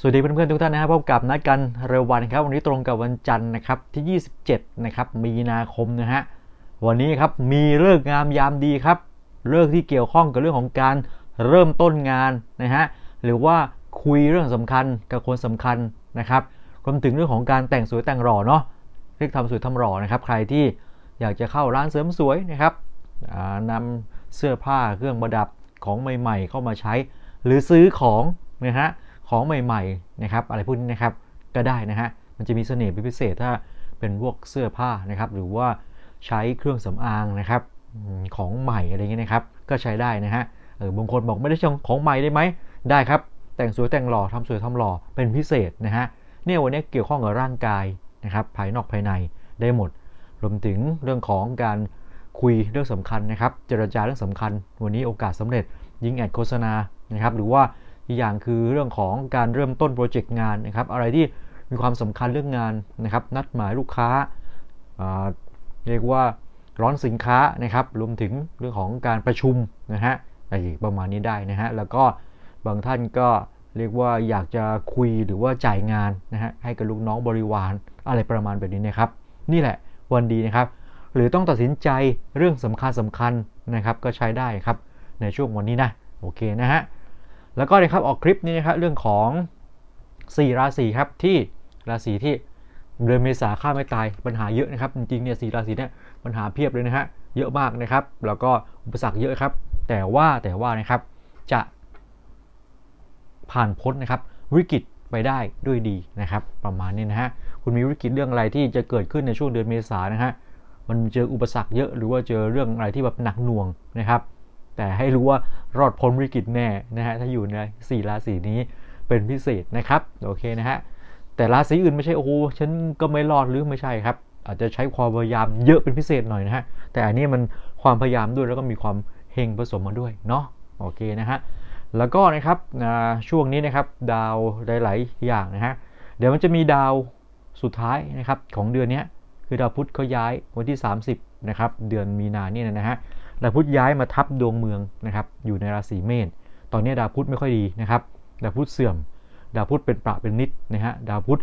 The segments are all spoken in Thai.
สวัสดีเพื่อนๆทุกท่านนะครับพบกับนัดกันเร็ววันครับ วันนี้ตรงกับวันจันทร์นะครับที่ 27 นะครับ มีนาคมนะฮะวันนี้ครับมีเลิกงามยามดีครับเลิกที่เกี่ยวข้องกับเรื่องของการเริ่มต้นงานนะฮะหรือว่าคุยเรื่องสำคัญกับคนสำคัญนะครับรวมถึงเรื่องของการแต่งสวยแต่งหล่อเนาะเรียกทำสวยทำหล่อนะครับ ใครที่อยากจะเข้าร้านเสริมสวยนะครับอ่านำเสื้อผ้าเครื่องประดับของใหม่ ๆ เข้ามาใช้ หรือซื้อของนะฮะ ของใหม่ๆนะครับอะไรพวกนี้นะครับก็ได้นะฮะมันจะมีเสน่ห์เป็นพิเศษถ้าเป็นพวกเสื้อผ้านะครับหรือว่าใช้เครื่องสำอางนะครับของใหม่อะไรเงี้ยนะครับก็ใช้ได้นะฮะเออบางคนบอกไม่ได้ใช้ของใหม่ได้ไหมได้ครับ แต่งสวยแต่งหล่อทำสวยทำหล่อเป็นพิเศษนะฮะเนี่ยวันนี้เกี่ยวข้องกับร่างกายนะครับภายนอกภายในได้หมด รวมถึงเรื่องของการคุยเรื่องสำคัญนะครับ เจรจาเรื่องสำคัญ วันนี้โอกาสสำเร็จยิงแอดโฆษณานะครับหรือว่า อีกอย่างคือเรื่องของการเริ่มต้นโปรเจกต์งานนะครับ อะไรที่มีความสำคัญเรื่องงานนะครับ นัดหมายลูกค้าอ่าเรียกว่าร้อนสินค้านะครับ รวมถึงเรื่องของการประชุมนะฮะอะไรประมาณนี้ได้นะฮะ แล้วก็บางท่านก็เรียกว่าอยากจะคุยหรือว่าจ่ายงานนะฮะให้กับลูกน้องบริวารอะไรประมาณแบบนี้นะครับ นี่แหละวันดีนะครับ หรือต้องตัดสินใจเรื่องสำคัญสำคัญนะครับ ก็ใช้ได้ครับในช่วงวันนี้นะโอเคนะฮะ แล้วก็นะครับออกคลิปนี้นะครับเรื่องของ 4 ราศีครับที่ราศีที่เดือนเมษาข้าไม่ตายปัญหาเยอะนะครับ จริงๆเนี่ยสราศีเนี่ยปัญหาเพียบเลยนะฮะเยอะมากนะครับ แล้วก็อุปสรรคเยอะครับ แต่ว่าแต่ว่านะครับจะผ่านพ้นนะครับวิกฤตไปได้ด้วยดีนะครับ ประมาณนี้นะฮะคุณมีวิกฤตเรื่องอะไรที่จะเกิดขึ้นในช่วงเดือนเมษานะฮะมันเจออุปสรรคเยอะหรือว่าเจอเรื่องอะไรที่แบบหนักหน่วงนะครับ แต่ให้รู้ว่ารอดพ้นวิกฤตแน่นะฮะถ้าอยู่ในสี่ราศีนี้เป็นพิเศษนะครับโอเคนะฮะแต่ราศีอื่นไม่ใช่โอ้โหฉันก็ไม่รอดหรือไม่ใช่ครับ อาจจะใช้ความพยายามเยอะเป็นพิเศษหน่อยนะฮะแต่อันนี้มันความพยายามด้วยแล้วก็มีความเฮงผสมมาด้วยเนาะโอเคนะฮะแล้วก็นะครับช่วงนี้นะครับดาวหลาย ๆ อย่างนะฮะเดี๋ยวมันจะมีดาวสุดท้ายนะครับของเดือนนี้คือดาวพุธเขาย้ายวันที่ 30นะครับเดือนมีนาเนี่ยนะฮะ ดาวพุธย้ายมาทับดวงเมืองนะครับอยู่ในราศีเมษตอนนี้ดาวพุธไม่ค่อยดีนะครับดาวพุธเสื่อม ดาวพุธเป็นประเป็นนิดนะฮะดาวพุธ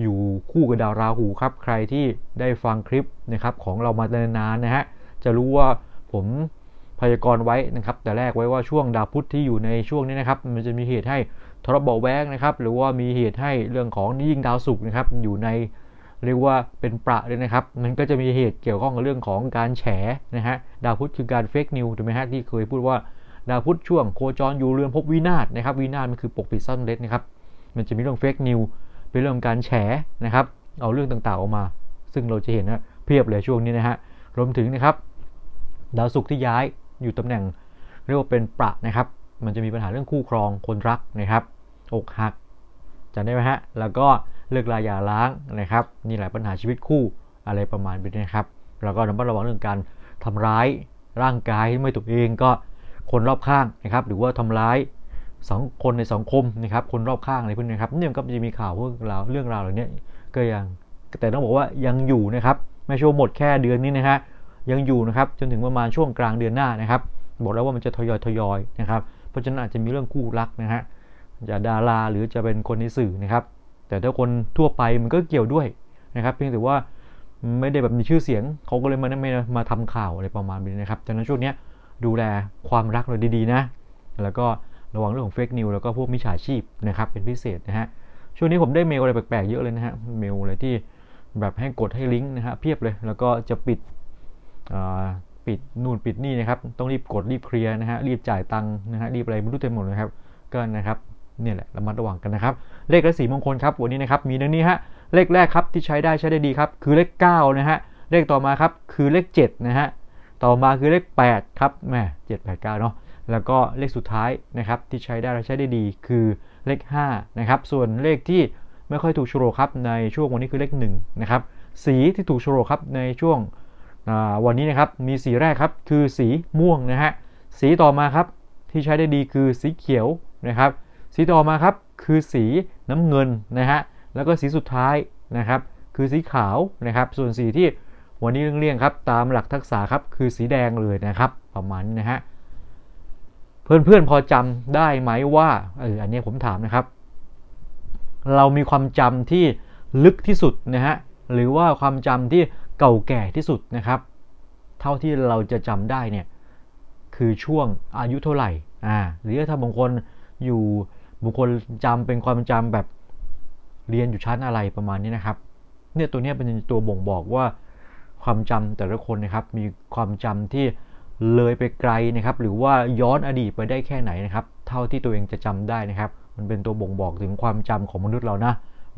อยู่คู่กับดาวราหูครับ ใครที่ได้ฟังคลิปนะครับของเรามานานๆนะฮะจะรู้ว่าผมพยากรณ์ไว้นะครับ แต่แรกไว้ว่าช่วงดาวพุธที่อยู่ในช่วงนี้นะครับ มันจะมีเหตุให้ทรบเบาแวงนะครับ หรือว่ามีเหตุให้เรื่องของยิ่งดาวศุกร์นะครับอยู่ใน เรียกว่าเป็นประเลยนะครับ มันก็จะมีเหตุเกี่ยวข้องกับเรื่องของการแฉนะฮะดาวพุธคือการเฟกนิวถูกไหมฮะที่เคยพูดว่าดาวพุธช่วงโคจรอยู่เรือนภพวินาศนะครับวินาศมันคือปกปิดซ่อนเร้นนะครับมันจะมีเรื่องเฟกนิวเป็นเรื่องการแฉนะครับเอาเรื่องต่างๆออกมา ซึ่งเราจะเห็นนะเพียบเลยช่วงนี้นะฮะรวมถึงนะครับดาวศุกร์ที่ย้ายอยู่ตำแหน่ง เรียกว่าเป็นประนะครับ มันจะมีปัญหาเรื่องคู่ครองคนรักนะครับอกหักจำได้ไหมฮะแล้วก็ เลิกลาอย่าล้างนะครับนี่แหละปัญหาชีวิตคู่อะไรประมาณนี้นะครับแล้วก็ระมัดระวังเรื่องการทำร้ายร่างกายไม่ตัวเองก็คนรอบข้างนะครับ หรือว่าทำร้ายสังคนในสังคมนะครับ คนรอบข้างอะไรพวกนี้นครับเนี่ยก็จะมีข่าวเรื่องราวเรื่องราวเหล่านี้ก็ยังแต่ต้องบอกว่ายังอยู่นะครับไม่ใช่ว่าหมดแค่เดือนนี้นะฮะยังอยู่นะครับจนถึงประมาณช่วงกลางเดือนหน้านะครับ บอกแล้วว่ามันจะทยอยทยอยนะครับ เพราะฉะนั้นอาจจะมีเรื่องคู่รักนะฮะจะดาราหรือจะเป็นคนในสื่อนะครับ แต่ถ้าคนทั่วไปมันก็เกี่ยวด้วยนะครับเพียงแต่ว่าไม่ได้แบบมีชื่อเสียงเขาก็เลยมาไม่มาทำข่าวอะไรประมาณนี้นะครับดังนั้นช่วงนี้ดูแลความรักเราดีๆนะ แล้วก็ระวังเรื่องของเฟกนิวแล้วก็พวกมิจฉาชีพนะครับเป็นพิเศษนะฮะช่วงนี้ผมได้เมลอะไรแปลกๆเยอะเลยนะฮะเมลอะไรที่แบบให้กดให้ลิงก์นะฮะเพียบเลยแล้วก็จะปิดปิดนู่นปิดนี่นะครับต้องรีบกดรีบเคลียร์นะฮะรีบจ่ายตังค์นะฮะรีบอะไรไม่รู้เต็มหมดเลยครับก็นะครับ เนี่ยแหละระมัดระวังกันนะครับ เลขและสีมงคลครับวันนี้นะครับมีดังนี้ฮะเลขแรกครับที่ใช้ได้ใช้ได้ดีครับ คือเลข 9 นะฮะเลขต่อมาครับคือเลข 7 นะฮะต่อมาคือเลข 8 ครับแหมเจ็ดแปดเก้าเนาะแล้วก็เลขสุดท้ายนะครับที่ใช้ได้และใช้ได้ดีคือเลข5นะครับส่วนเลขที่ไม่ค่อยถูกโฉลกครับในช่วงวันนี้คือเลข1นะครับสีที่ถูกโฉลกครับในช่วงวันนี้นะครับมีสีแรกครับคือสีม่วงนะฮะสีต่อมาครับที่ใช้ได้ดีคือสีเขียวนะครับ สีต่อมาครับคือสีน้ำเงินนะฮะแล้วก็สีสุดท้ายนะครับ คือสีขาวนะครับ ส่วนสีที่วันนี้เลี่ยงๆครับตามหลักทักษะครับคือสีแดงเลยนะครับ ประมาณนี้นะฮะเพื่อนๆพอจำได้ไหมว่าเอออันนี้ผมถามนะครับ เรามีความจำที่ลึกที่สุดนะฮะหรือว่าความจำที่เก่าแก่ที่สุดนะครับ เท่าที่เราจะจำได้เนี่ยคือช่วงอายุเท่าไหร่อ่าหรือถ้าบางคนอยู่ บางคนจำเป็นความจำแบบเรียนอยู่ชั้นอะไรประมาณนี้นะครับ เนี่ยตัวนี้เป็นตัวบ่งบอกว่าความจำแต่ละคนนะครับ มีความจำที่เลยไปไกลนะครับ หรือว่าย้อนอดีตไปได้แค่ไหนนะครับ เท่าที่ตัวเองจะจำได้นะครับ มันเป็นตัวบ่งบอกถึงความจำของมนุษย์เรานะ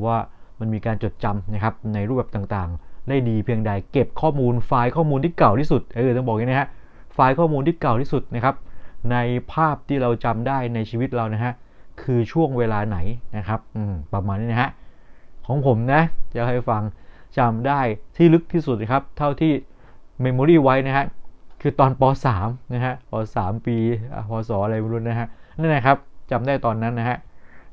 ว่ามันมีการจดจำนะครับในรูปแบบต่างๆ ได้ดีเพียงใดเก็บข้อมูลไฟล์ข้อมูลที่เก่าที่สุดเออต้องบอกอย่างนี้นะฮะไฟล์ข้อมูลที่เก่าที่สุดนะครับ ในภาพที่เราจำได้ในชีวิตเรานะฮะ คือช่วงเวลาไหนนะครับประมาณนี้นะฮะของผมนะจะให้ฟังจำได้ที่ลึกที่สุดนะครับ เท่าที่เมมโมรีไว้นะฮะคือตอนป .3 นะฮะป .3 ปีพศอะไรไม่รู้นะฮะนั่นนะครับจำได้ตอนนั้นนะฮะ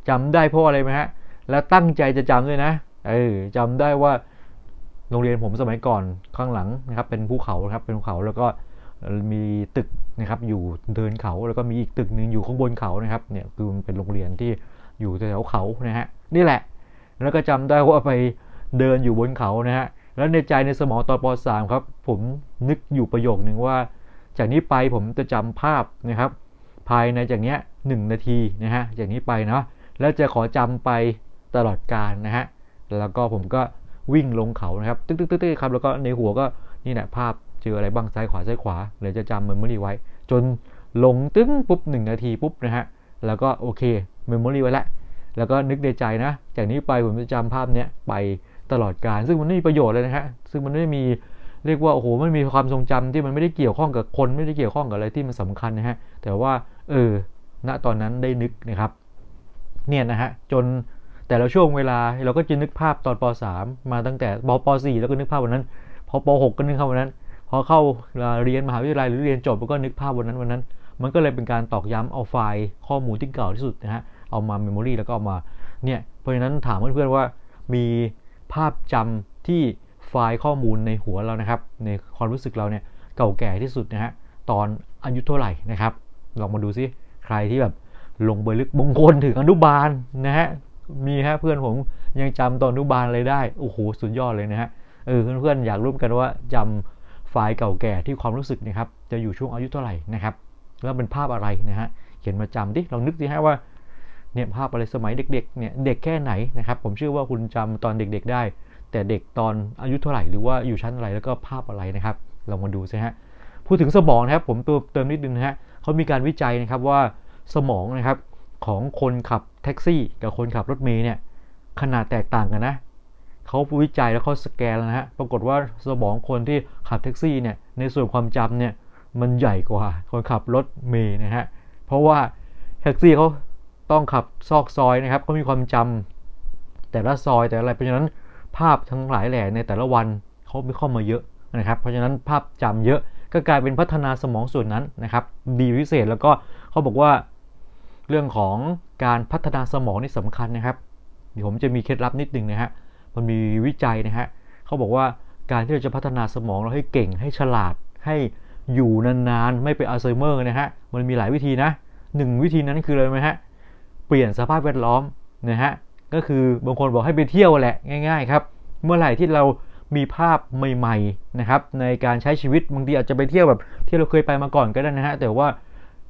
จำได้เพราะอะไรไหมฮะแล้วตั้งใจจะจำด้วยนะเออจำได้ว่าโรงเรียนผมสมัยก่อนข้างหลังนะครับเป็นภูเขาครับเป็นภูเขาแล้วก็มีตึก นะครับอยู่เดินเขาแล้วก็มีอีกตึกหนึ่งอยู่ข้างบนเขานะครับเนี่ยคือมันเป็นโรงเรียนที่อยู่แถวเขานะฮะนี่แหละ แล้วก็จำได้ว่าไปเดินอยู่บนเขานะฮะแล้วในใจในสมองตอนป .3 ครับ ผมนึกอยู่ประโยคหนึ่งว่า จากนี้ไปผมจะจำภาพนะครับ ภายในจากนี้ยหนึ่งนาทีนะฮะจากนี้ไปเนาะแล้วจะขอจำไปตลอดการนะฮะแล้วก็ผมก็วิ่งลงเขานะครับตึ๊กตึ๊กตึ๊กครับแล้วก็ในหัวก็นี่แหละภาพ เจออะไรบ้างซ้ายขวาซ้ายขวาเลยจะจำเมมโมรีไว้ จนหลงตึ้งปุ๊บหนึ่งนาทีปุ๊บนะฮะ แล้วก็โอเคเมมโมรีไว้แล้วแล้วก็นึกในใจนะ จากนี้ไปผมจะจำภาพเนี้ยไปตลอดการ ซึ่งมันไม่มีประโยชน์เลยนะฮะ ซึ่งมันไม่มีเรียกว่าโอ้โหมันมีความทรงจำที่มันไม่ได้เกี่ยวข้องกับคนไม่ได้เกี่ยวข้องกับอะไรที่มันสำคัญนะฮะ แต่ว่าเออณตอนนั้นได้นึกนะครับ เนี่ยนะฮะจนแต่ละช่วงเวลาเราก็จะนึกภาพตอนป .3 มาตั้งแต่ปป .4 แล้วก็นึกภาพวันนั้น พอป .6 ก็นึกภาพวันนั้น พอเข้าเรียนมหาวิทยาลัยหรือเรียนจบก็นึกภาพวันนั้นวันนั้น มันก็เลยเป็นการตอกย้ำเอาไฟล์ข้อมูลที่เก่าที่สุดนะฮะเอามาเมมโมรีแล้วก็เอามาเนี่ยเพราะฉะนั้นถามเพื่อนๆว่ามีภาพจำที่ไฟล์ข้อมูลในหัวเรานะครับ ในความรู้สึกเราเนี่ยเก่าแก่ที่สุดนะฮะตอนอายุเท่าไหร่นะครับลองมาดูซิใครที่แบบลงไปลึกบงคนถึงอนุบาลนะฮะมีฮะเพื่อนผมยังจำตอนอนุบาลเลยได้โอ้โหสุดยอดเลยนะฮะเออเพื่อนๆอยากรู้กันว่าจำ ไฟล์เก่าแก่ที่ความรู้สึกนะครับ จะอยู่ช่วงอายุเท่าไหร่นะครับ แล้วเป็นภาพอะไรนะฮะ เขียนมาจำดิ ลองนึกสิฮะว่าเนี่ยภาพอะไรสมัยเด็กๆ เนี่ยเด็กแค่ไหนนะครับ ผมเชื่อว่าคุณจำตอนเด็กๆได้ แต่เด็กตอนอายุเท่าไหร่หรือว่าอยู่ชั้นอะไรแล้วก็ภาพอะไรนะครับ ลองมาดูสิฮะ พูดถึงสมองนะครับผมตัวเติมนิดนึงนะฮะเขามีการวิจัยนะครับว่าสมองนะครับของคนขับแท็กซี่กับคนขับรถเมย์เนี่ยขนาดแตกต่างกันนะ เขาวิจัยแล้วเขาสแกนแล้วนะฮะ ปรากฏว่าสมองคนที่ขับแท็กซี่เนี่ย ในส่วนความจำเนี่ย มันใหญ่กว่าคนขับรถเมย์นะฮะ เพราะว่าแท็กซี่เขาต้องขับซอกซอยนะครับเขามีความจำแต่ละซอยแต่อะไร เพราะฉะนั้นภาพทั้งหลายแหล่ในแต่ละวันเขาไม่เข้ามาเยอะนะครับ เพราะฉะนั้นภาพจำเยอะก็กลายเป็นพัฒนาสมองส่วนนั้นนะครับ ดีพิเศษแล้วก็เขาบอกว่าเรื่องของการพัฒนาสมองนี่สำคัญนะครับ เดี๋ยวผมจะมีเคล็ดลับนิดนึงนะฮะ มันมีวิจัยนะฮะเขาบอกว่าการที่เราจะพัฒนาสมองเราให้เก่งให้ฉลาดให้อยู่นานๆ ไม่เป็นอัลไซเมอร์นะฮะ มันมีหลายวิธีนะหนึ่งวิธีนั้นคืออะไรไหมฮะ เปลี่ยนสภาพแวดล้อมนะฮะ ก็คือบางคนบอกให้ไปเที่ยวแหละง่าย ๆ ครับ เมื่อไหร่ที่เรามีภาพใหม่ๆนะครับในการใช้ชีวิตบางทีอาจจะไปเที่ยวแบบที่เราเคยไปมาก่อนก็ได้นะฮะ แต่ว่า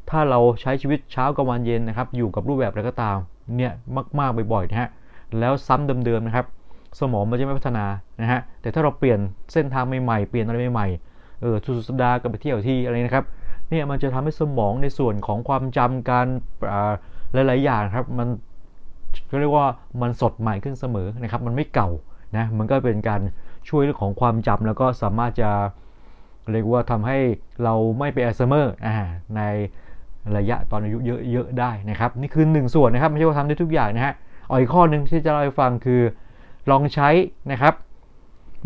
ถ้าเราใช้ชีวิตเช้ากับวันเย็นนะครับ อยู่กับรูปแบบอะไรก็ตามเนี่ยมากๆบ่อยๆนะฮะ แล้วซ้ำเดิมๆนะครับ สมองมันจะไม่พัฒนานะฮะแต่ถ้าเราเปลี่ยนเส้นทางใหม่ๆเปลี่ยนอะไรใหม่ๆเออสุดสัปดาห์ก็ไปเที่ยวที่อะไรนะครับเนี่ยมันจะทำให้สมองในส่วนของความจำการหลายๆอย่างครับมันก็เรียกว่ามันสดใหม่ขึ้นเสมอนะครับ มันไม่เก่านะมันก็เป็นการช่วยเรื่องของความจำแล้วก็สามารถจะเรียกว่าทำให้เราไม่เป็นอัลไซเมอร์ในระยะตอนอายุเยอะๆได้นะครับ นี่คือ 1 ส่วนนะครับ ไม่ใช่ว่าทำได้ทุกอย่างนะฮะอออีกข้อหนึ่งที่จะเล่าให้ฟังคือ ลองใช้นะครับ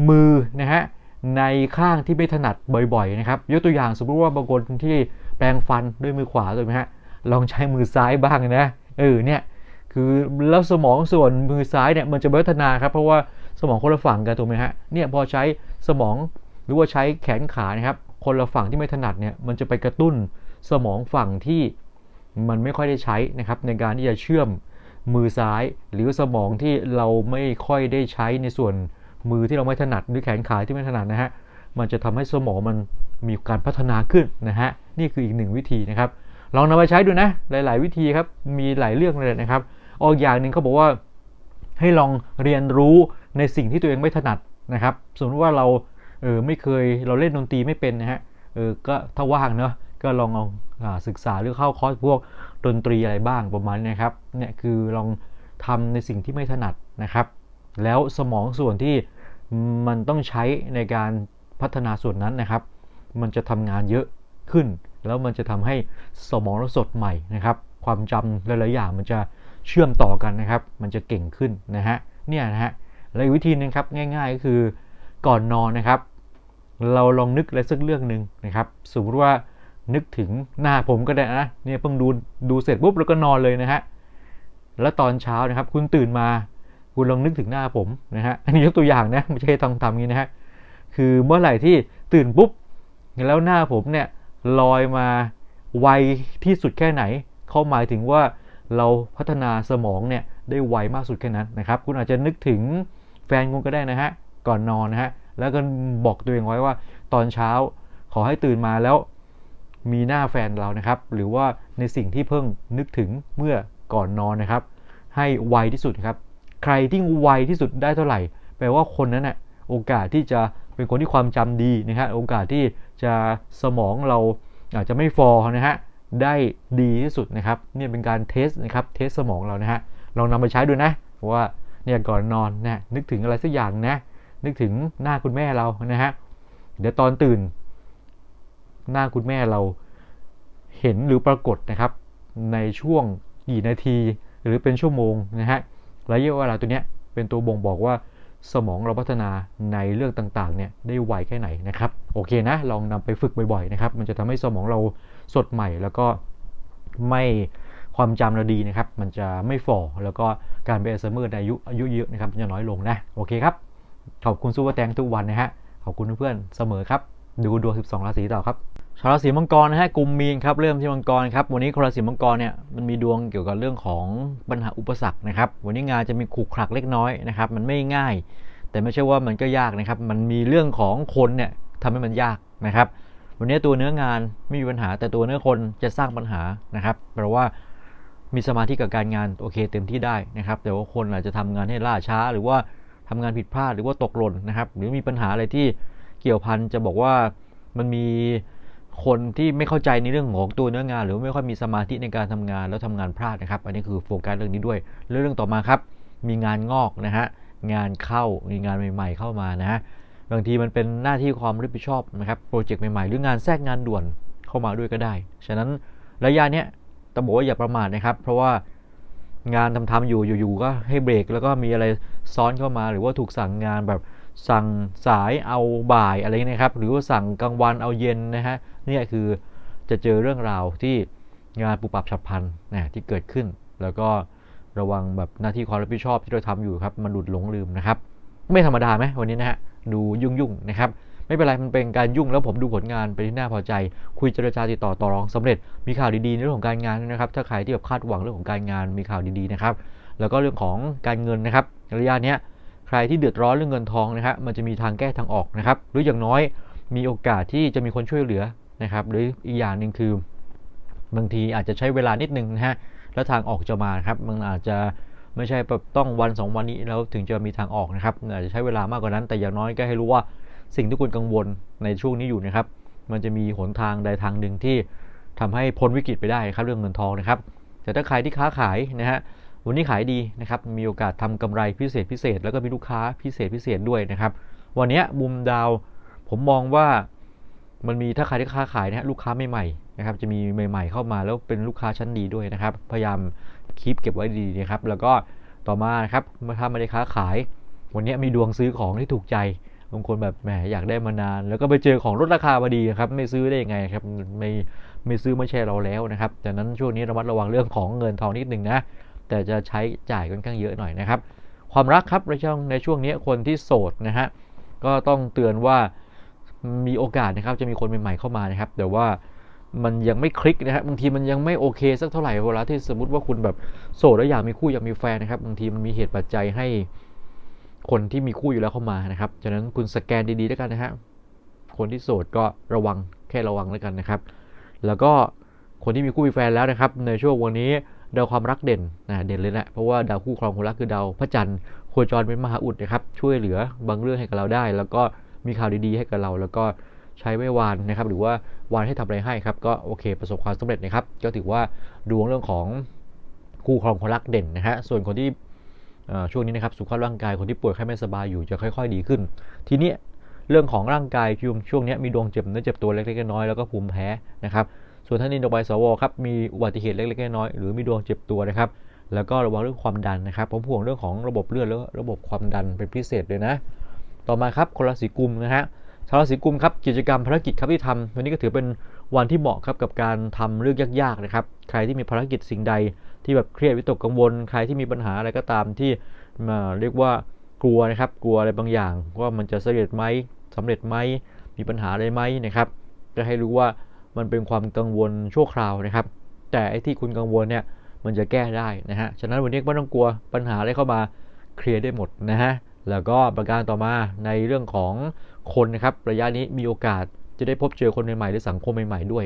มือนะฮะในข้างที่ไม่ถนัดบ่อยๆนะครับยกตัวอย่างสมมติว่าบางคนที่แปรงฟันด้วยมือขวาถูกไหมฮะลองใช้มือซ้ายบ้างนะเออเนี่ยคือแล้วสมองส่วนมือซ้ายเนี่ยมันจะพัฒนาครับเพราะว่าสมองคนละฝั่งกันถูกไหมฮะเนี่ยพอใช้สมองหรือว่าใช้แขนขานะครับคนละฝั่งที่ไม่ถนัดเนี่ยมันจะไปกระตุ้นสมองฝั่งที่มันไม่ค่อยได้ใช้นะครับในการที่จะเชื่อม มือซ้าย หรือสมองที่เราไม่ค่อยได้ใช้ในส่วนมือที่เราไม่ถนัดหรือแขนขาที่ไม่ถนัดนะฮะมันจะทำให้สมองมันมีการพัฒนาขึ้นนะฮะนี่คืออีกหนึ่งวิธีนะครับ ลองนำไปใช้ดูนะหลาย ๆ วิธีครับมีหลายเรื่องเลยนะครับออกอย่างหนึ่งเขาบอกว่าให้ลองเรียนรู้ในสิ่งที่ตัวเองไม่ถนัดนะครับ สมมติว่าเราเออไม่เคยเราเล่นดนตรีไม่เป็นนะฮะเออก็ถ้าว่างเนาะก็ลองเอาศึกษาหรือเข้าคอร์สพวก ดนตรีอะไรบ้างประมาณนี้ครับเนี่ยคือลองทำในสิ่งที่ไม่ถนัดนะครับ แล้วสมองส่วนที่มันต้องใช้ในการพัฒนาส่วนนั้นนะครับ มันจะทำงานเยอะขึ้น แล้วมันจะทำให้สมองเราสดใหม่นะครับ ความจำหลายๆอย่างมันจะเชื่อมต่อกันนะครับ มันจะเก่งขึ้นนะฮะเนี่ยนะฮะและอีกวิธีนึงครับง่ายๆก็คือก่อนนอนนะครับ เราลองนึกอะไรสักเรื่องหนึ่งนะครับ สมมติว่า นึกถึงหน้าผมก็ได้นะเนี่ยเพิ่งดูดูเสร็จปุ๊บแล้วก็นอนเลยนะฮะแล้วตอนเช้านะครับ คุณตื่นมา คุณลองนึกถึงหน้าผมนะฮะอันนี้ยกตัวอย่างนะไม่ใช่ทำทำงี้นะฮะคือเมื่อไหร่ที่ตื่นปุ๊บแล้วหน้าผมเนี่ยลอยมาไวที่สุดแค่ไหน เขาหมายถึงว่าเราพัฒนาสมองเนี่ยได้ไวมากสุดแค่นั้นนะครับ คุณอาจจะนึกถึงแฟนคุณก็ได้นะฮะก่อนนอนนะฮะแล้วก็บอกตัวเองไว้ว่าตอนเช้าขอให้ตื่นมาแล้ว มีหน้าแฟนเรานะครับ หรือว่าในสิ่งที่เพิ่งนึกถึงเมื่อก่อนนอนนะครับ ให้ไวที่สุดครับ ใครที่ไวที่สุดได้เท่าไหร่ แปลว่าคนนั้นนะ่ะโอกาสที่จะเป็นคนที่ความจำดีนะฮะโอกาสที่จะสมองเราอาจจะไม่ฟอนะฮะได้ดีที่สุดนะครับเนี่ยเป็นการเทสนะครับเทสสมองเรานะฮะลองนำไปใช้ดูนะว่าเนี่ยก่อนนอนนะนึกถึงอะไรสักอย่างนะนึกถึงหน้าคุณแม่เรานะฮะเดี๋ยวตอนตื่น หน้าคุณแม่เราเห็นหรือปรากฏนะครับ ในช่วงกี่นาทีหรือเป็นชั่วโมงนะฮะระยะเวลาตัวเนี้ยเป็นตัวบ่งบอกว่าสมองเราพัฒนาในเรื่องต่างๆเนี่ยได้ไวแค่ไหนนะครับโอเคนะลองนำไปฝึกบ่อยๆนะครับมันจะทำให้สมองเราสดใหม่แล้วก็ไม่ความจำเราดีนะครับ มันจะไม่ฝ่อแล้วก็การเป็นอัลไซเมอร์ในอายุอายุเยอะนะครับจะน้อยลงนะโอเคครับ ขอบคุณซูเปอร์แตงทุกวันนะฮะขอบคุณเพื่อนเสมอครับ ดูดวง 12 ราศีต่อครับ ชาวราศีมังกรนะฮะกลุ่มมีนครับเริ่มที่มังกรครับวันนี้คนราศีมังกรเนี่ยมันมีดวงเกี่ยวกับเรื่องของปัญหาอุปสรรคนะครับวันนี้งานจะมีขรุขระเล็กน้อยนะครับมันไม่ง่าย แต่ไม่ใช่ว่ามันก็ยากนะครับมันมีเรื่องของคนเนี่ยทำให้มันยากนะครับวันนี้ตัวเนื้องานไม่มีปัญหา แต่ตัวเนื้อคนจะสร้างปัญหานะครับแปลว่ามีสมาธิกับการงานโอเคเต็มที่ได้นะครับแต่ว่าคนอาจจะทำงานให้ล่าช้า หรือว่าทำงานผิดพลาดหรือว่าตกหล่นนะครับหรือมีปัญหาอะไรที่เกี่ยวพันจะบอกว่ามันมี คนที่ไม่เข้าใจในเรื่องของตัวเนื้องาน หรือไม่ค่อยมีสมาธิในการทำงานแล้วทำงานพลาดนะครับ อันนี้คือโฟกัสเรื่องนี้ด้วยเรื่องต่อมาครับ มีงานงอกนะฮะงานเข้ามีงานใหม่ ๆ เข้ามานะฮะบางทีมันเป็นหน้าที่ความรับผิดชอบนะครับโปรเจกต์ใหม่ๆ หรืองานแทรกงานด่วนเข้ามาด้วยก็ได้ ฉะนั้นระยะเนี้ยต้องบอกว่าอย่าประมาทนะครับ เพราะว่างานทำๆอยู่อยู่ๆก็ให้เบรกแล้วก็มีอะไรซ้อนเข้ามา หรือว่าถูกสั่งงานแบบ สั่งสายเอาบ่ายอะไรนะครับ หรือว่าสั่งกลางวันเอาเย็นนะฮะนี่คือจะเจอเรื่องราวที่งานปุบปับฉับพลันนะที่เกิดขึ้น แล้วก็ระวังแบบหน้าที่ความรับผิดชอบที่เราทำอยู่ครับมันหลุดหลงลืมนะครับ ไม่ธรรมดาไหมวันนี้นะฮะดูยุ่งยุ่งนะครับ ไม่เป็นไรมันเป็นการยุ่งแล้วผมดูผลงานไปที่น่าพอใจ คุยเจรจาติดต่อต่อรองสำเร็จ มีข่าวดีๆในเรื่องของการงานนะครับ ถ้าใครที่แบบคาดหวังเรื่องของการงานมีข่าวดีๆนะครับ แล้วก็เรื่องของการเงินนะครับระยะนี้ ใครที่เดือดร้อนเรื่องเงินทองนะครับมันจะมีทางแก้ทางออกนะครับ หรืออย่างน้อยมีโอกาสที่จะมีคนช่วยเหลือนะครับ หรืออีกอย่างหนึ่งคือบางทีอาจจะใช้เวลานิดนึงนะฮะแล้วทางออกจะมาครับมันอาจจะไม่ใช่แบบต้องวัน 2 วันนี้แล้วถึงจะมีทางออกนะครับอาจจะใช้เวลามากกว่านั้น แต่อย่างน้อยก็ให้รู้ว่าสิ่งที่คุณกังวลในช่วงนี้อยู่นะครับ มันจะมีหนทางใดทางหนึ่งที่ทำให้พ้นวิกฤตไปได้ครับเรื่องเงินทองนะครับ แต่ถ้าใครที่ค้าขายนะฮะ วันนี้ขายดีนะครับ มีโอกาสทำกำไรพิเศษพิเศษ แล้วก็มีลูกค้าพิเศษพิเศษด้วยนะครับ วันนี้มุมดาวผมมองว่ามันมีถ้าใครที่ค้าขายนะฮะลูกค้าใหม่ๆนะครับ จะมีใหม่ ๆ เข้ามาแล้วเป็นลูกค้าชั้นดีด้วยนะครับ พยายามคีปเก็บไว้ดีนะครับ แล้วก็ต่อมานะครับถ้าไม่ได้ค้าขาย วันนี้มีดวงซื้อของที่ถูกใจบางคนแบบแหมอยากได้มานาน แล้วก็ไปเจอของลดราคาพอดีครับไม่ซื้อได้ยังไงครับไม่ไม่ซื้อไม่ใช่เราแล้วนะครับดังนั้นช่วงนี้ระมัดระวังเรื่องของเงินทองนิดนึงนะ แต่จะใช้จ่ายค่อนข้างเยอะหน่อยนะครับ ความรักครับในช่วงในช่วงนี้คนที่โสดนะฮะก็ต้องเตือนว่ามีโอกาสนะครับจะมีคนใหม่ๆเข้ามานะครับ แต่ว่ามันยังไม่คลิกนะครับบางทีมันยังไม่โอเคสักเท่าไหร่เวลาที่สมมติว่าคุณแบบโสดแล้วอยากมีคู่อยากมีแฟนนะครับบางทีมันมีเหตุปัจจัยให้คนที่มีคู่อยู่แล้วเข้ามานะครับฉะนั้นคุณสแกนดีๆด้วยกันนะฮะคนที่โสดก็ระวังแค่ระวังแล้วกันนะครับ แล้วก็คนที่มีคู่มีแฟนแล้วนะครับ ในช่วงวันนี้ ดาวความรักเด่นนะเด่นเลยแหละเพราะว่าดาวคู่ครองคนรักคือดาวพระจันทร์โคจรเป็นมหาอุดนะครับช่วยเหลือบางเรื่องให้กับเราได้ แล้วก็มีข่าวดีๆให้กับเรา แล้วก็ใช้ไว้วานนะครับหรือว่าวานให้ทำอะไรให้ครับก็โอเค ประสบความสำเร็จนะครับ ก็ถือว่าดวงเรื่องของคู่ครองคนรักเด่นนะฮะส่วนคนที่ช่วงนี้นะครับสุขภาพร่างกายคนที่ป่วยไข้ไม่สบายอยู่จะค่อย ๆ ดีขึ้น ทีนี้เรื่องของร่างกายช่วงช่วงนี้มีดวงเจ็บเนื้อเจ็บตัวเล็กๆน้อยๆแล้วก็ภูมิแพ้นะครับ ส่วนท่านนินโดบายสวครับมีอุบัติเหตุเล็กๆน้อยๆหรือมีดวงเจ็บตัวนะครับแล้วก็ระวังเรื่องความดันนะครับผมห่วงเรื่องของระบบเลือดแล้วระบบความดันเป็นพิเศษเลยนะ ต่อมาครับคนราศีกุมนะฮะชาวราศีกุมครับกิจกรรมภารกิจครับที่ทำวันนี้ก็ถือเป็นวันที่เหมาะครับกับการทำเรื่องยากๆนะครับใครที่มีภารกิจสิ่งใดที่แบบเครียดวิตกกังวล ใครที่มีปัญหาอะไรก็ตามที่มาเรียกว่ากลัวนะครับกลัวอะไรบางอย่าง ว่ามันจะสำเร็จไหมสำเร็จไหมมีปัญหาอะไรไหมนะครับจะให้รู้ว่า มันเป็นความกังวลชั่วคราวนะครับ แต่ไอ้ที่คุณกังวลเนี่ยมันจะแก้ได้นะฮะ ฉะนั้นวันนี้ไม่ต้องกลัวปัญหาอะไรเข้ามาเคลียร์ได้หมดนะฮะ แล้วก็ประการต่อมาในเรื่องของคนนะครับ ระยะนี้มีโอกาสจะได้พบเจอคนใหม่ๆหรือสังคมใหม่ๆด้วย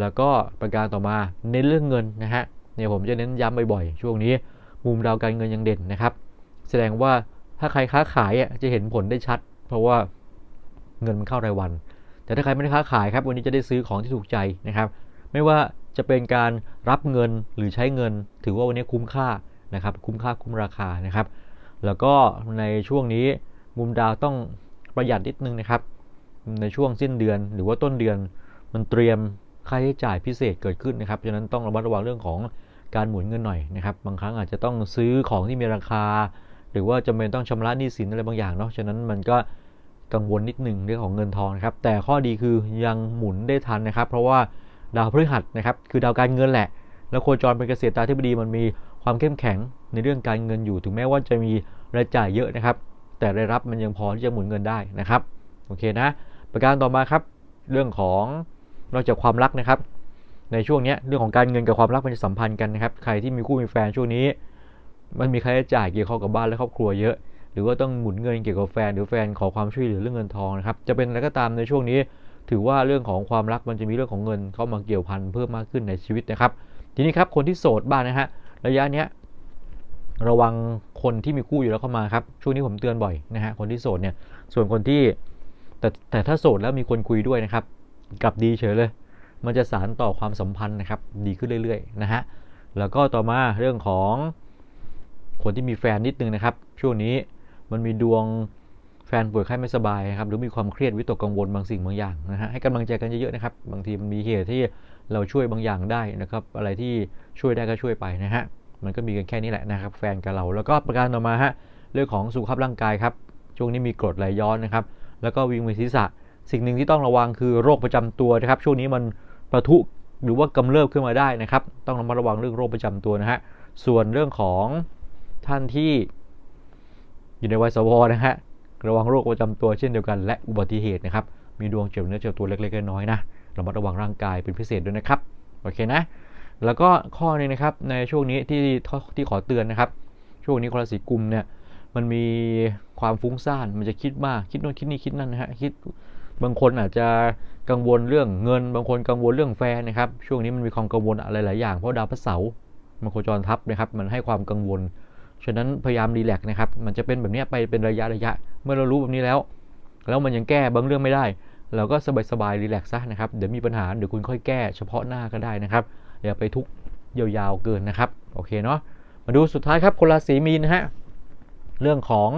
แล้วก็ประการต่อมาเน้นเรื่องเงินนะฮะ เนี่ยผมจะเน้นย้ำบ่อยๆช่วงนี้ มุมดาวการเงินยังเด่นนะครับ แสดงว่าถ้าใครค้าขายอะจะเห็นผลได้ชัด เพราะว่าเงินมันเข้ารายวัน แต่ถ้าใครไม่ได้ค้าขายครับ วันนี้จะได้ซื้อของที่ถูกใจนะครับ ไม่ว่าจะเป็นการรับเงินหรือใช้เงิน ถือว่าวันนี้คุ้มค่านะครับ คุ้มค่าคุ้มราคานะครับ แล้วก็ในช่วงนี้มุมดาวต้องประหยัดนิดนึงนะครับ ในช่วงสิ้นเดือนหรือว่าต้นเดือนมันเตรียมค่าใช้จ่ายพิเศษเกิดขึ้นนะครับฉะนั้นต้องระมัดระวังเรื่องของการหมุนเงินหน่อยนะครับ บางครั้งอาจจะต้องซื้อของที่มีราคา หรือว่าจำเป็นต้องชำระหนี้สินอะไรบางอย่างเนาะ ฉะนั้นมันก็ กังวลนิดหนึ่งเรื่องของเงินทองนะครับ แต่ข้อดีคือยังหมุนได้ทันนะครับ เพราะว่าดาวพฤหัสนะครับคือดาวการเงินแหละ แล้วโคจรเป็นเกษตรตาธิบดีมันมีความเข้มแข็งในเรื่องการเงินอยู่ ถึงแม้ว่าจะมีรายจ่ายเยอะนะครับ แต่รายรับมันยังพอที่จะหมุนเงินได้นะครับโอเคนะ ประการต่อมาครับ เรื่องของนอกจากความรักนะครับ ในช่วงนี้เรื่องของการเงินกับความรักมันจะสัมพันธ์กันนะครับ ใครที่มีคู่มีแฟนช่วงนี้ มันมีค่าใช้จ่ายเกี่ยวข้องกับบ้านและครอบครัวเยอะ หรือว่าต้องหมุนเงินเกี่ยวกับแฟนหรือแฟนขอความช่วยเหลือเรื่องเงินทองนะครับจะเป็นอะไรก็ตามในช่วงนี้ ถือว่าเรื่องของความรักมันจะมีเรื่องของเงินเข้ามาเกี่ยวพันเพิ่มมากขึ้นในชีวิตนะครับ ทีนี้ครับคนที่โสดบ้างนะฮะระยะเนี้ยระวังคนที่มีคู่อยู่แล้วเข้ามาครับช่วงนี้ผมเตือนบ่อยนะฮะคนที่โสดเนี่ยส่วนคนที่แต่แต่ถ้าโสดแล้วมีคนคุยด้วยนะครับกลับดีเฉยเลย มันจะสารต่อความสัมพันธ์นะครับดีขึ้นเรื่อยๆนะฮะแล้วก็ต่อมาเรื่องของคนที่มีแฟนนิดนึงนะครับ ช่วงนี้ มันมีดวงแฟนป่วยไข้ไม่สบายครับหรือมีความเครียดวิตกกังวลบางสิ่งบางอย่างนะฮะให้กำลังใจกันเยอะๆนะครับ บางทีมันมีเหตุที่เราช่วยบางอย่างได้นะครับ อะไรที่ช่วยได้ก็ช่วยไปนะฮะมันก็มีกันแค่นี้แหละนะครับ แฟนกับเราแล้วก็ประการต่อมาฮะเรื่องของสุขภาพร่างกายครับช่วงนี้มีกรดไหลย้อนนะครับ แล้วก็วิงเวียนศีรษะ สิ่งหนึ่งที่ต้องระวังคือโรคประจำตัวนะครับ ช่วงนี้มันประทุหรือว่ากำเริบขึ้นมาได้นะครับ ต้องระมัดระวังเรื่องโรคประจำตัวนะฮะส่วนเรื่องของท่านที่ อยู่ในวัยสวนะฮะระวังโรคประจำตัวเช่นเดียวกันและอุบัติเหตุนะครับมีดวงเจ็บเนื้อเจ็บตัวเล็กๆน้อยๆนะระมัดระวังร่างกายเป็นพิเศษด้วยนะครับโอเคนะ แล้วก็ข้อนึงนะครับในช่วงนี้ที่ที่ขอเตือนนะครับ ช่วงนี้คนราศีกุมเนี่ยมันมีความฟุ้งซ่านมันจะคิดมากคิดโน่นคิดนี่คิดนั่นนะฮะคิดบางคนอาจจะกังวลเรื่องเงิน บางคนกังวลเรื่องแฟนนะครับช่วงนี้มันมีความกังวลอะไรหลายอย่างเพราะดาวพระเสาร์มันโคจรทับนะครับมันให้ความกังวล ฉะนั้นพยายามรีแลกนะครับ มันจะเป็นแบบนี้ไปเป็นระยะระยะ เมื่อเรารู้แบบนี้แล้ว แล้วมันยังแก้บางเรื่องไม่ได้ เราก็สบายๆรีแลกซ์ซะนะครับ เดี๋ยวมีปัญหาเดี๋ยวคุณค่อยแก้เฉพาะหน้าก็ได้นะครับ อย่าไปทุกยาวๆเกินนะครับ โอเคเนาะ มาดูสุดท้ายครับคนราศีมีนนะฮะ เรื่องของ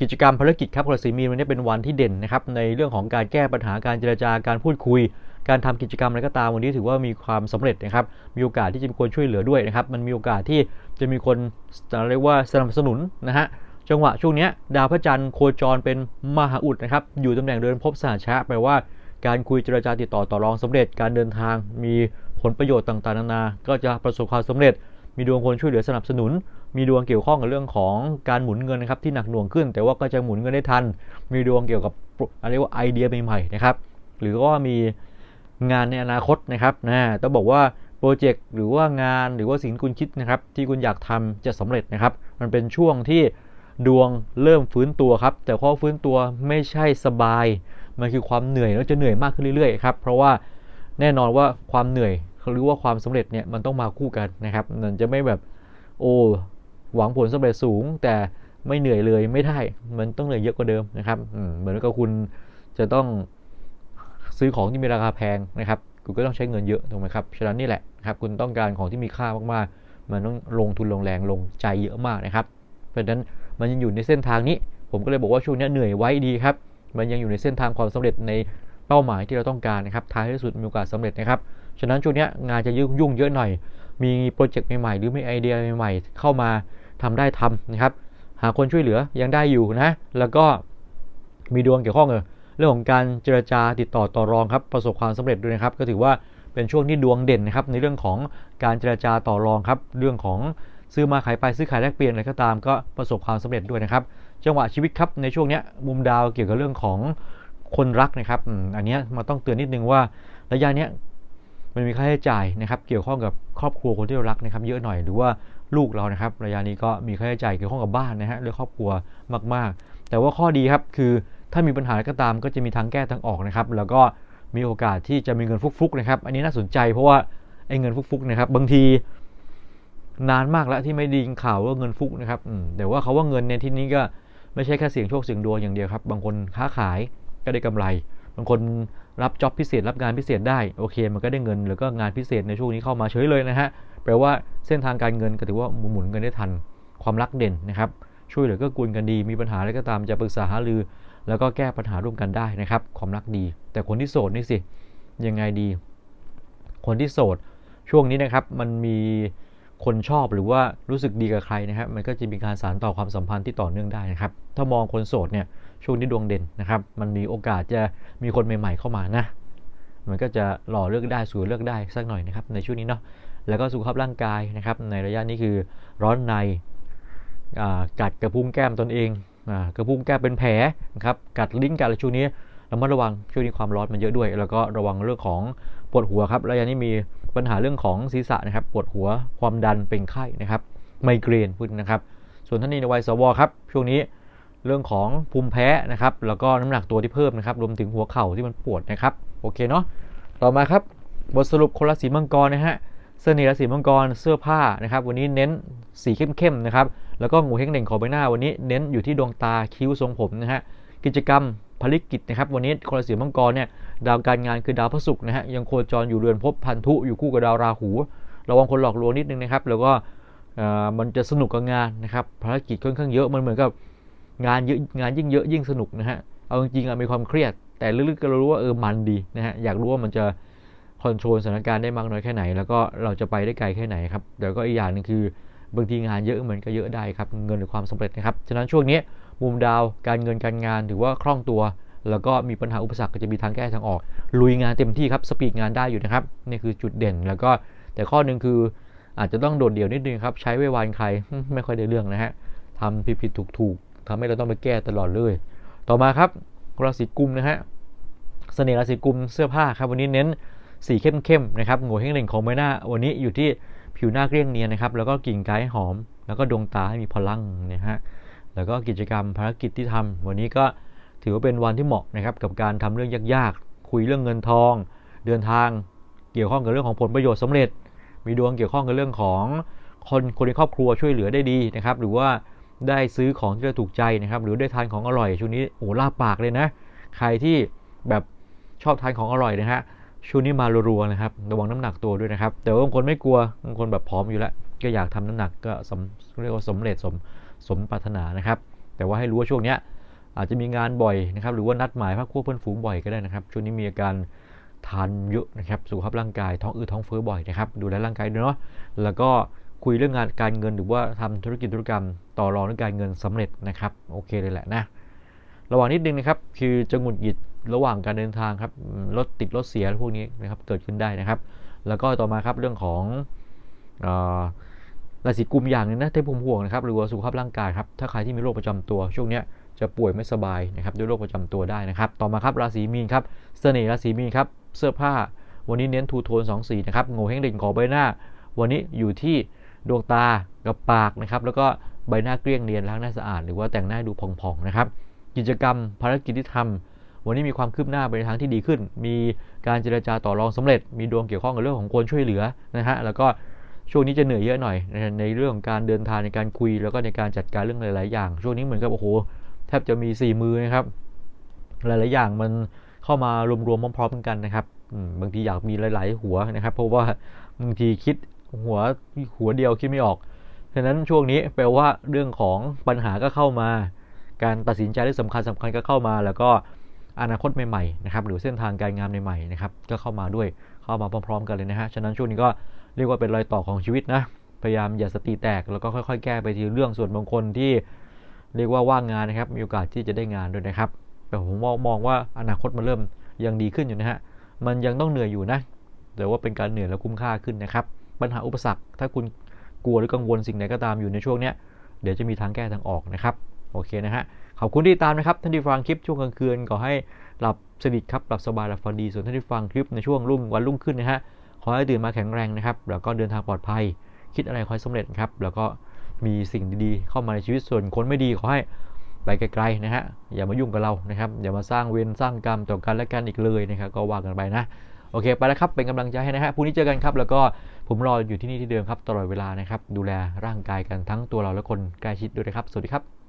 กิจกรรมภารกิจครับคนราศีมีนวันนี้เป็นวันที่เด่นนะครับ ในเรื่องของการแก้ปัญหาการเจรจาการพูดคุย การทำกิจกรรมอะไรก็ตามวันนี้ถือว่ามีความสำเร็จนะครับ มีโอกาสที่จะมีคนช่วยเหลือด้วยนะครับ มันมีโอกาสที่จะมีคนเรียกว่าสนับสนุนนะฮะ จังหวะช่วงนี้ดาวพระจันทร์โคจรเป็นมหาอุดนะครับ อยู่ตำแหน่งเดินพบสหชะแปลว่าการคุยเจรจาติดต่อต่อรองสำเร็จ การเดินทางมีผลประโยชน์ต่างๆนานา ก็จะประสบความสำเร็จ มีดวงคนช่วยเหลือสนับสนุน มีดวงเกี่ยวข้องกับเรื่องของการหมุนเงินนะครับที่หนักหน่วงขึ้น แต่ว่าก็จะหมุนเงินได้ทัน มีดวงเกี่ยวกับอะไรว่าไอเดียใหม่ๆนะครับ หรือว่ามี งานในอนาคตนะครับนะต้องบอกว่าโปรเจกต์หรือว่างานหรือว่าสิ่งคุณคิดนะครับที่คุณอยากทำจะสำเร็จนะครับ มันเป็นช่วงที่ดวงเริ่มฟื้นตัวครับ แต่ข้อฟื้นตัวไม่ใช่สบาย มันคือความเหนื่อยแล้วจะเหนื่อยมากขึ้นเรื่อยๆครับเพราะว่าแน่นอนว่าความเหนื่อยหรือว่าความสำเร็จเนี่ยมันต้องมาคู่กันนะครับมันจะไม่แบบโอ้หวังผลสำเร็จสูง แต่ไม่เหนื่อยเลยไม่ได้ มันต้องเหนื่อยเยอะกว่าเดิมนะครับเหมือนกับคุณจะต้อง ซื้อของที่มีราคาแพงนะครับคุณก็ต้องใช้เงินเยอะถูกไหมครับ ฉะนั้นนี่แหละครับคุณต้องการของที่มีค่ามากๆ มันต้องลงทุนลงแรงลงใจเยอะมากนะครับ เพราะฉะนั้นมันยังอยู่ในเส้นทางนี้ ผมก็เลยบอกว่าช่วงนี้เหนื่อยไว้ดีครับ มันยังอยู่ในเส้นทางความสำเร็จในเป้าหมายที่เราต้องการนะครับท้ายที่สุดมีโอกาสสาเร็จนะครับ ฉะนั้นช่วงนี้งานจะยุ่งเยอะหน่อย มีโปรเจกต์ใหม่ๆ หรือมีไอเดียใหม่ๆ เข้ามาทำได้ทำนะครับ หาคนช่วยเหลือยังได้อยู่นะ แล้วก็มีดวงเกี่ยวข้องเเรื่องของการเจรจาติดต่อต่อรองครับประสบความสำเร็จด้วยนะครับ ก็ถือว่าเป็นช่วงที่ดวงเด่นนะครับในเรื่องของการเจรจาต่อรองครับเรื่องของซื้อมาขายไปซื้อขายแลกเปลี่ยนอะไรก็ตามก็ประสบความสำเร็จด้วยนะครับ จังหวะชีวิตครับในช่วงนี้มุมดาวเกี่ยวกับเรื่องของคนรักนะครับอันนี้มาต้องเตือนนิดนึงว่าระยะนี้มันมีค่าใช้จ่ายนะครับเกี่ยวข้องกับครอบครัวคนที่เรารักนะครับ เยอะหน่อยหรือว่าลูกเรานะครับระยะนี้ก็มีค่าใช้จ่ายเกี่ยวข้องกับบ้านนะฮะเรื่องครอบครัวมาก ๆ แต่ว่าข้อดีครับคือ ถ้ามีปัญหาก็ตามก็จะมีทางแก้ทางออกนะครับ แล้วก็มีโอกาสที่จะมีเงินฟุกๆนะครับ อันนี้น่าสนใจเพราะว่าไอ้เงินฟุกๆนะครับ บางทีนานมากแล้วที่ไม่ดีข่าวว่าเงินฟุกนะครับแต่ว่าเขาว่าเงินในที่นี้ก็ไม่ใช่แค่เสียงโชคเสียงดวงอย่างเดียวครับ บางคนค้าขายก็ได้กำไร บางคนรับจ็อบพิเศษรับงานพิเศษได้โอเค มันก็ได้เงินหรือก็งานพิเศษในช่วงนี้เข้ามาเฉยเลยนะฮะแปลว่าเส้นทางการเงินก็ถือว่าหมุนเงินได้ทันความรักเด่นนะครับ ช่วยเหลือก็กุลกันดีมีปัญหาอะไรก็ตามจะปรึกษาหารือ แล้วก็แก้ปัญหาร่วมกันได้นะครับ ความรักดี แต่คนที่โสดนี่สิยังไงดี คนที่โสดช่วงนี้นะครับมันมีคนชอบหรือว่ารู้สึกดีกับใครนะครับ มันก็จะมีการสานต่อความสัมพันธ์ที่ต่อเนื่องได้นะครับ ถ้ามองคนโสดเนี่ยช่วงนี้ดวงเด่นนะครับ มันมีโอกาสจะมีคนใหม่ๆเข้ามานะ มันก็จะหล่อเลือกได้สู่เลือกได้สักหน่อยนะครับในช่วงนี้เนาะ แล้วก็สุขภาพร่างกายนะครับ ในระยะนี้คือร้อนในกัดกระพุ้งแก้มตนเอง กระพุ้งแก้เป็นแผลนะครับกัดลิ้นกัดอะไรช่วงนี้ระมัดระวังช่วงนี้ความร้อนมันเยอะด้วย แล้วก็ระวังเรื่องของปวดหัวครับระยะนี้มีปัญหาเรื่องของศีรษะนะครับ ปวดหัวความดันเป็นไข้นะครับไมเกรนพูดนะครับ ส่วนท่านนี้ในวัยสวครับช่วงนี้เรื่องของภูมิแพ้นะครับ แล้วก็น้ำหนักตัวที่เพิ่มนะครับ รวมถึงหัวเข่าที่มันปวดนะครับ โอเคเนาะ ต่อมาครับ บทสรุปคนราศีมังกรนะฮะ เสื้อนีราศีมังกรเสื้อผ้านะครับ วันนี้เน้นสีเข้มๆนะครับ แล้วก็งูเฮงเด่งของใบหน้าวันนี้เน้นอยู่ที่ดวงตาคิ้วทรงผมนะฮะกิจกรรมภารกิจนะครับวันนี้คนราศีมังกรเนี่ยดาวการงานคือดาวพระศุกร์นะฮะยังโคจรอยู่เรือนพบพันธุอยู่คู่กับดาวราหู ระวังคนหลอกลวงนิดนึงนะครับ แล้วก็มันจะสนุกกับงานนะครับภารกิจค่อนข้างเยอะมันเหมือนกับงานเยอะงานยิ่งเยอะยิ่งสนุกนะฮะเอาจริงๆมีความเครียด แต่ลึกๆก็รู้ว่าเออมันดีนะฮะอยากรู้ว่ามันจะคอนโทรลสถานการณ์ได้มากน้อยแค่ไหน แล้วก็เราจะไปได้ไกลแค่ไหนครับเดี๋ยวก็อีกอย่างนึงคือ บางทีงานเยอะเหมือนก็เยอะได้ครับเงินหรือความสำเร็จนะครับฉะนั้นช่วงนี้มุมดาวการเงินการงานถือว่าคล่องตัว แล้วก็มีปัญหาอุปสรรคก็จะมีทางแก้ทางออก ลุยงานเต็มที่ครับสปีดงานได้อยู่นะครับนี่คือจุดเด่นแล้วก็แต่ข้อหนึ่งคืออาจจะต้องโดดเดี่ยวนิดนึงครับใช้ไว้วานใครไม่ค่อยได้เรื่องนะฮะทำผิดๆถูกๆทำให้เราต้องไปแก้ตลอดเลย ต่อมาครับราศีกุมนะฮะเสน่ห์ราศีกุมเสื้อผ้าครับวันนี้เน้นสีเข้มๆนะครับหัวเฮงเล่งของใบหน้าวันนี้อยู่ที่ ผิวหน้าเกลี้ยงเนียนนะครับ แล้วก็กิ่งก้หอม แล้วก็ดวงตาให้มีพลังนะฮะ แล้วก็กิจกรรมภารกิจที่ทำวันนี้ก็ถือว่าเป็นวันที่เหมาะนะครับกับการทำเรื่องยากๆ คุยเรื่องเงินทอง เดินทาง เกี่ยวข้องกับเรื่องของผลประโยชน์สำเร็จ มีดวงเกี่ยวข้องกับเรื่องของคนคนในครอบครัวช่วยเหลือได้ดีนะครับ หรือว่าได้ซื้อของที่เราถูกใจนะครับ หรือได้ทานของอร่อยช่วงนี้โอ้ลาปากเลยนะ ใครที่แบบชอบทานของอร่อยนะฮะ ช่วงนี้มารัวๆนะครับ ระวังน้ำหนักตัวด้วยนะครับ แต่ว่าบางคนไม่กลัวบางคนแบบพร้อมอยู่แล้ว ก็อยากทำน้ำหนักก็สมเรียกว่าสมเร็จสมสมปรารถนานะครับ แต่ว่าให้รู้ว่าช่วงนี้อาจจะมีงานบ่อยนะครับ หรือว่านัดหมายพักพวกเพื่อนฝูงบ่อยก็ได้นะครับ ช่วงนี้มีอาการทานเยอะนะครับสุขภาพร่างกายท้องอืดท้องเฟ้อบ่อยนะครับ ดูแลร่างกายด้วยเนาะแล้วก็คุยเรื่องงานการเงินหรือว่าทำธุรกิจธุรกรรม ต่อรองเรื่องการเงินสำเร็จนะครับ โอเคเลยแหละนะระหว่างนิดนึงนะครับ คือจะหงุดหงิด ระหว่างการเดินทางครับรถติดรถเสียพวกนี้นะครับเกิดขึ้นได้นะครับ แล้วก็ต่อมาครับเรื่องของราศีกุมอย่างนึงนะที่ผมห่วงนะครับหรือว่าสุขภาพร่างกายครับถ้าใครที่มีโรคประจำตัวช่วงนี้จะป่วยไม่สบายนะครับด้วยโรคประจำตัวได้นะครับ ต่อมาครับราศีมีนครับเสน่ห์ราศีมีนครับเสื้อผ้าวันนี้เน้นทูโทน2สีนะครับโงเฮงเด่นขอใบหน้า วันนี้อยู่ที่ดวงตากับปากนะครับแล้วก็ใบหน้าเกลี้ยงเนียนล้างหน้าสะอาด หรือว่าแต่งหน้าดูผ่องๆนะครับกิจกรรมภารกิจที่ทำ วันนี้มีความคืบหน้าไปในทางที่ดีขึ้น มีการเจรจาต่อรองสำเร็จ มีดวงเกี่ยวข้องกับเรื่องของคนช่วยเหลือนะฮะ แล้วก็ช่วงนี้จะเหนื่อยเยอะหน่อยในเรื่องของการเดินทางในการคุย แล้วก็ในการจัดการเรื่องหลาย ๆ อย่าง ช่วงนี้เหมือนกับโอ้โหแทบจะมี 4 มือนะครับ หลาย ๆ อย่างมันเข้ามารวมๆพร้อม ๆ กันนะครับบางทีอยากมีหลาย ๆ หัวนะครับ เพราะว่าบางทีคิดหัวหัวเดียวคิดไม่ออกฉะนั้นช่วงนี้แปลว่าเรื่องของปัญหาก็เข้ามา การตัดสินใจที่สำคัญสำคัญก็เข้ามา แล้วก็ อนาคตใหม่ๆนะครับหรือเส้นทางการงานใหม่ๆนะครับก็เข้ามาด้วยเข้ามาพร้อมๆ กันเลยนะฮะฉะนั้นช่วงนี้ก็เรียกว่าเป็นรอยต่อของชีวิตนะพยายามอย่าสติแตกแล้วก็ค่อยๆ แก้ไปทีเรื่องส่วนบางคนที่เรียกว่าว่างงานนะครับมีโอกาสที่จะได้งานด้วยนะครับ แต่ผมมองว่าอนาคตมันเริ่มยังดีขึ้นอยู่นะฮะมันยังต้องเหนื่อยอยู่นะแต่ว่าเป็นการเหนื่อยแล้วคุ้มค่าขึ้นนะครับ ปัญหาอุปสรรค ถ้าคุณกลัวหรือกังวลสิ่งไหนก็ตามอยู่ในช่วงนี้เดี๋ยวจะมีทางแก้ทางออกนะครับ โอเคนะฮะ ขอบคุณที่ตามนะครับ ท่านที่ฟังคลิปช่วงกลางคืนขอให้หลับสนิทครับหลับสบายหลับฝันดีส่วนท่านที่ฟังคลิปในช่วงรุ่งวันรุ่งขึ้นนะฮะขอให้ตื่นมาแข็งแรงนะครับ แล้วก็เดินทางปลอดภัย คิดอะไรขอให้สำเร็จครับ แล้วก็มีสิ่งดีๆ เข้ามาในชีวิตส่วนคนไม่ดีขอให้ไปไกลๆนะฮะอย่ามายุ่งกับเรานะครับอย่ามาสร้างเวรสร้างกรรมต่อกันและกันอีกเลยนะครับก็ว่ากันไปนะโอเคไปแล้วครับเป็นกำลังใจให้นะฮะพรุ่งนี้เจอกันครับ แล้วก็ผมรออยู่ที่นี่ที่เดิมครับตลอดเวลานะครับ ดูแลร่างกายกันทั้งตัวเราและคนใกล้ชิดด้วยนะครับ สวัสดีครับ